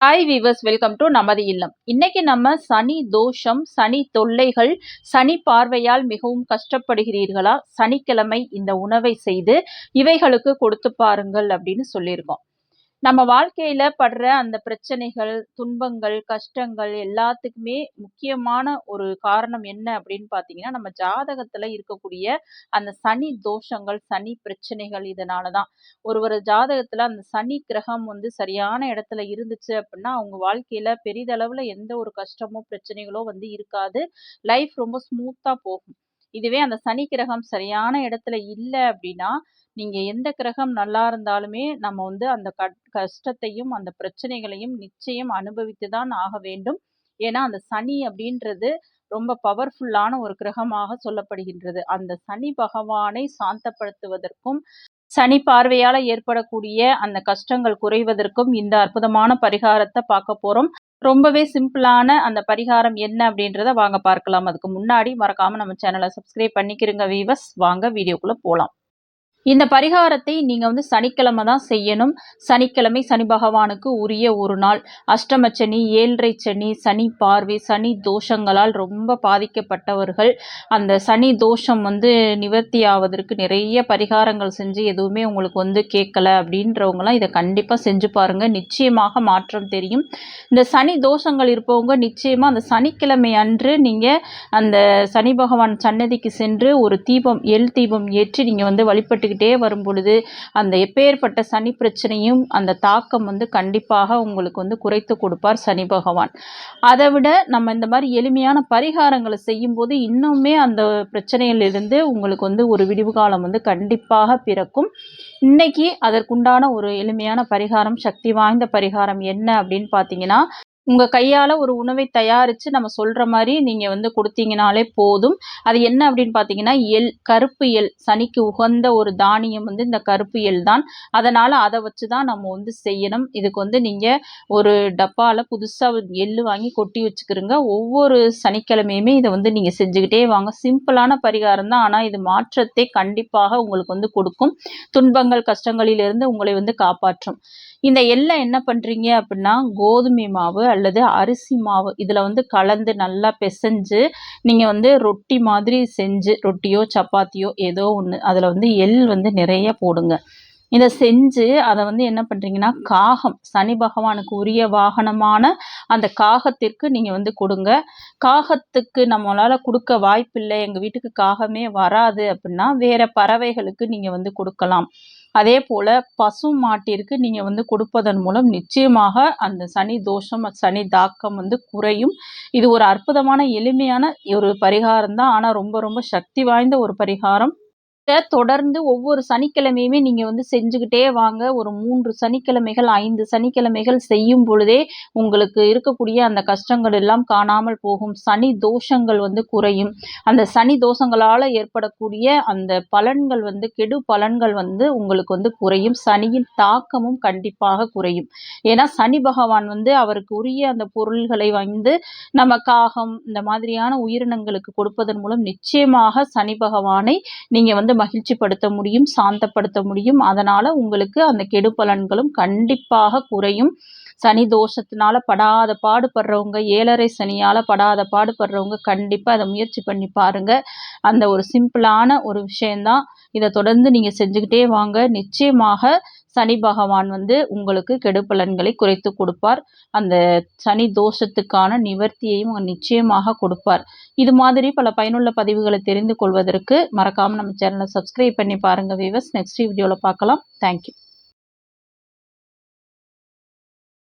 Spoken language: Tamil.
ஹாய் வீவர்ஸ் வெல்கம் டு நமது இல்லம். இன்னைக்கு நம்ம சனி தோஷம் சனி தொல்லைகள் சனி பார்வையால் மிகவும் கஷ்டப்படுகிறீர்களா? சனிக்கிழமை இந்த உணவை செய்து இவைகளுக்கு கொடுத்து பாருங்கள் அப்படின்னு சொல்லியிருக்கோம். நம்ம வாழ்க்கையில படுற அந்த பிரச்சனைகள், துன்பங்கள், கஷ்டங்கள் எல்லாத்துக்குமே முக்கியமான ஒரு காரணம் என்ன அப்படின்னு பார்த்தீங்கன்னா, நம்ம ஜாதகத்துல இருக்கக்கூடிய அந்த சனி தோஷங்கள், சனி பிரச்சனைகள் இதனால தான். ஒருவர் ஜாதகத்துல அந்த சனி கிரகம் வந்து சரியான இடத்துல இருந்துச்சு அப்படின்னா, அவங்க வாழ்க்கையில பெரிதளவுல எந்த ஒரு கஷ்டமோ, பிரச்சனைகளோ வந்து இருக்காது. லைஃப் ரொம்ப ஸ்மூத்தா போகும். இதுவே அந்த சனி கிரகம் சரியான இடத்துல இல்ல அப்படின்னா, நீங்க எந்த கிரகம் நல்லா இருந்தாலுமே நம்ம வந்து அந்த கட் கஷ்டத்தையும், அந்த பிரச்சனைகளையும் நிச்சயம் அனுபவித்து தான் ஆக வேண்டும். ஏன்னா, அந்த சனி அப்படின்றது ரொம்ப பவர்ஃபுல்லான ஒரு கிரகமாக சொல்லப்படுகின்றது. அந்த சனி பகவானை சாந்தப்படுத்துவதற்கும், சனி பார்வையால ஏற்படக்கூடிய அந்த கஷ்டங்கள் குறைவதற்கும் இந்த அற்புதமான பரிகாரத்தை பார்க்க போறோம். ரொம்பவே சிம்பிளான அந்த பரிகாரம் என்ன அப்படின்றத வாங்க பார்க்கலாம். அதுக்கு முன்னாடி மறக்காம நம்ம சேனலை சப்ஸ்கிரைப் பண்ணிக்கிறங்க வீவர்ஸ். வாங்க வீடியோக்குள்ள போலாம். இந்த பரிகாரத்தை நீங்கள் வந்து சனிக்கிழமை தான் செய்யணும். சனிக்கிழமை சனி பகவானுக்கு உரிய ஒரு நாள். அஷ்டம சனி, ஏழரை சனி, சனி பார்வை, சனி தோஷங்களால் ரொம்ப பாதிக்கப்பட்டவர்கள், அந்த சனி தோஷம் வந்து நிவர்த்தி ஆவதற்கு நிறைய பரிகாரங்கள் செஞ்சு எதுவுமே உங்களுக்கு வந்து கேட்கல அப்படின்றவங்கலாம் இதை கண்டிப்பாக செஞ்சு பாருங்கள் நிச்சயமாக மாற்றம் தெரியும். இந்த சனி தோஷங்கள் இருப்பவங்க நிச்சயமாக அந்த சனிக்கிழமை அன்று நீங்கள் அந்த சனி பகவான் சன்னதிக்கு சென்று ஒரு தீபம் எள் தீபம் ஏற்றி நீங்கள் வந்து வழிபட்டு வரும் வரும்பொழுது அந்த எப்பேற்பட்ட சனி பிரச்சனையும் அந்த தாக்கம் வந்து கண்டிப்பாக உங்களுக்கு வந்து குறைத்து கொடுப்பார் சனி பகவான். அதை விட நம்ம இந்த மாதிரி எளிமையான பரிகாரங்களை செய்யும்போது இன்னுமே அந்த பிரச்சனையிலிருந்து உங்களுக்கு வந்து ஒரு விடிவு காலம் வந்து கண்டிப்பாக பிறக்கும். இன்னைக்கு அதற்குண்டான ஒரு எளிமையான பரிகாரம் சக்தி வாய்ந்த பரிகாரம் என்ன அப்படின்னு பார்த்தீங்கன்னா உங்கள் கையால் ஒரு உணவை தயாரித்து நம்ம சொல்கிற மாதிரி நீங்கள் வந்து கொடுத்தீங்கனாலே போதும். அது என்ன அப்படின்னு பார்த்தீங்கன்னா எள் கருப்பு எல் சனிக்கு உகந்த ஒரு தானியம் வந்து இந்த கருப்பு எல் தான். அதனால் அதை வச்சு தான் நம்ம வந்து செய்யணும். இதுக்கு வந்து நீங்கள் ஒரு டப்பாவில் புதுசாக எள் வாங்கி கொட்டி வச்சுக்கிறோங்க ஒவ்வொரு சனிக்கிழமையுமே இதை வந்து நீங்கள் செஞ்சுக்கிட்டே வாங்க. சிம்பிளான பரிகாரம் தான். ஆனால் இது மாற்றத்தை கண்டிப்பாக உங்களுக்கு வந்து கொடுக்கும். துன்பங்கள் கஷ்டங்களிலிருந்து உங்களை வந்து காப்பாற்றும். இந்த எள்ளை என்ன பண்ணுறீங்க அப்படின்னா கோதுமை மாவு அல்லது அரிசி மாவு இதில் வந்து கலந்து நல்லா பிசைஞ்சு நீங்கள் வந்து ரொட்டி மாதிரி செஞ்சு ரொட்டியோ சப்பாத்தியோ ஏதோ ஒன்று அதில் வந்து எள் வந்து நிறைய போடுங்க. இதை செஞ்சு அதை வந்து என்ன பண்ணுறீங்கன்னா காகம் சனி பகவானுக்கு உரிய வாகனமான அந்த காகத்திற்கு நீங்கள் வந்து கொடுங்க. காகத்துக்கு நம்மளால் கொடுக்க வாய்ப்பில்லை எங்கள் வீட்டுக்கு காகமே வராது அப்படின்னா வேறு பறவைகளுக்கு நீங்கள் வந்து கொடுக்கலாம். அதே போல் பசு மாட்டிற்கு நீங்கள் வந்து கொடுப்பதன் மூலம் நிச்சயமாக அந்த சனி தோஷம் சனி தாக்கம் வந்து குறையும். இது ஒரு அற்புதமான எளிமையான ஒரு பரிகாரம் தான் ஆனால் ரொம்ப ரொம்ப சக்தி வாய்ந்த ஒரு பரிகாரம். தொடர்ந்து ஒவ்வொரு சனிக்கிழமையுமே நீங்கள் வந்து செஞ்சுக்கிட்டே வாங்க. ஒரு மூன்று சனிக்கிழமைகள் ஐந்து சனிக்கிழமைகள் செய்யும் பொழுதே உங்களுக்கு இருக்கக்கூடிய அந்த கஷ்டங்கள் எல்லாம் காணாமல் போகும். சனி தோஷங்கள் வந்து குறையும். அந்த சனி தோஷங்களால் ஏற்படக்கூடிய அந்த பலன்கள் வந்து கெடு பலன்கள் வந்து உங்களுக்கு வந்து குறையும். சனியின் தாக்கமும் கண்டிப்பாக குறையும். ஏன்னா சனி பகவான் வந்து அவருக்கு உரிய அந்த பொருள்களை வந்து நம்ம காகம் இந்த மாதிரியான உயிரினங்களுக்கு கொடுப்பதன் மூலம் நிச்சயமாக சனி பகவானை நீங்கள் வந்து மகிழ்ச்சிப்படுத்த முடியும் சாந்தப்படுத்த முடியும். அதனால் உங்களுக்கு அந்த கெடு பலன்களும் கண்டிப்பாக குறையும். சனி தோஷத்தினால படாத பாடுபடுறவங்க ஏழரை சனியால் படாத பாடுபடுறவங்க கண்டிப்பாக அதை முயற்சி பண்ணி பாருங்கள் அந்த ஒரு சிம்பிளான ஒரு விஷயந்தான் இதை தொடர்ந்து நீங்கள் செஞ்சுக்கிட்டே வாங்க. நிச்சயமாக சனி பகவான் வந்து உங்களுக்கு கெடுப்பலன்களை குறைத்து கொடுப்பார். அந்த சனி தோஷத்துக்கான நிவர்த்தியையும் நிச்சயமாக கொடுப்பார். இது மாதிரி பல பயனுள்ள பதிவுகளை தெரிந்து கொள்வதற்கு மறக்காமல் நம்ம சேனலை சப்ஸ்கிரைப் பண்ணி பாருங்கள் வீவர்ஸ் நெக்ஸ்ட் வீடியோவில் பார்க்கலாம். தேங்க்யூ